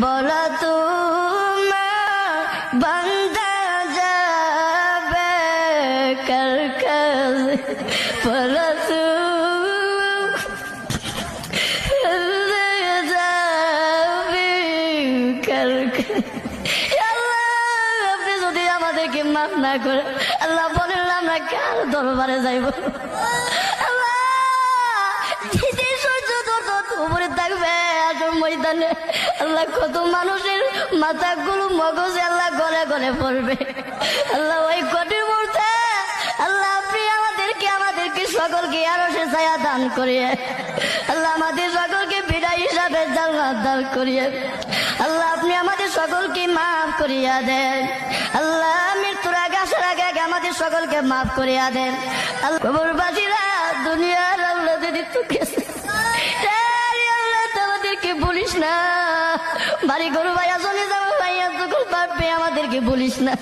বলা তোমার বান্দা যাবে কার কাছে? বলা যদি আমাদেরকে মাফ না করে আল্লাহ বলেন আমরা কার দরবারে যাইব? ময়দানে আল্লাহ কত মানুষের মাথাগুলো মগজে আল্লাহ গলে গলে পড়বে। আল্লাহ ওই কঠিন মুহূর্তে আল্লাহ আপনি আমাদেরকে আমাদেরকে সকলকে আরও সে ছায়া দান করিয়ে, আল্লাহ আমাদের সকলকে বিদায় হিসাবে জান্নাত দান করিয়ে, আল্লাহ আপনি আমাদের সকলকে মাফ করিয়া দেন। আল্লাহ মৃত্যুর আগে, আসার আগে আগে আমাদের সকলকে মাফ করিয়া দেন। আল্লাহ কবরবাসীরা বলিস না। বাড়ি গরু ভাইয়া চলে যাব ভাইয়া যখন পারবে আমাদেরকে বলিস না।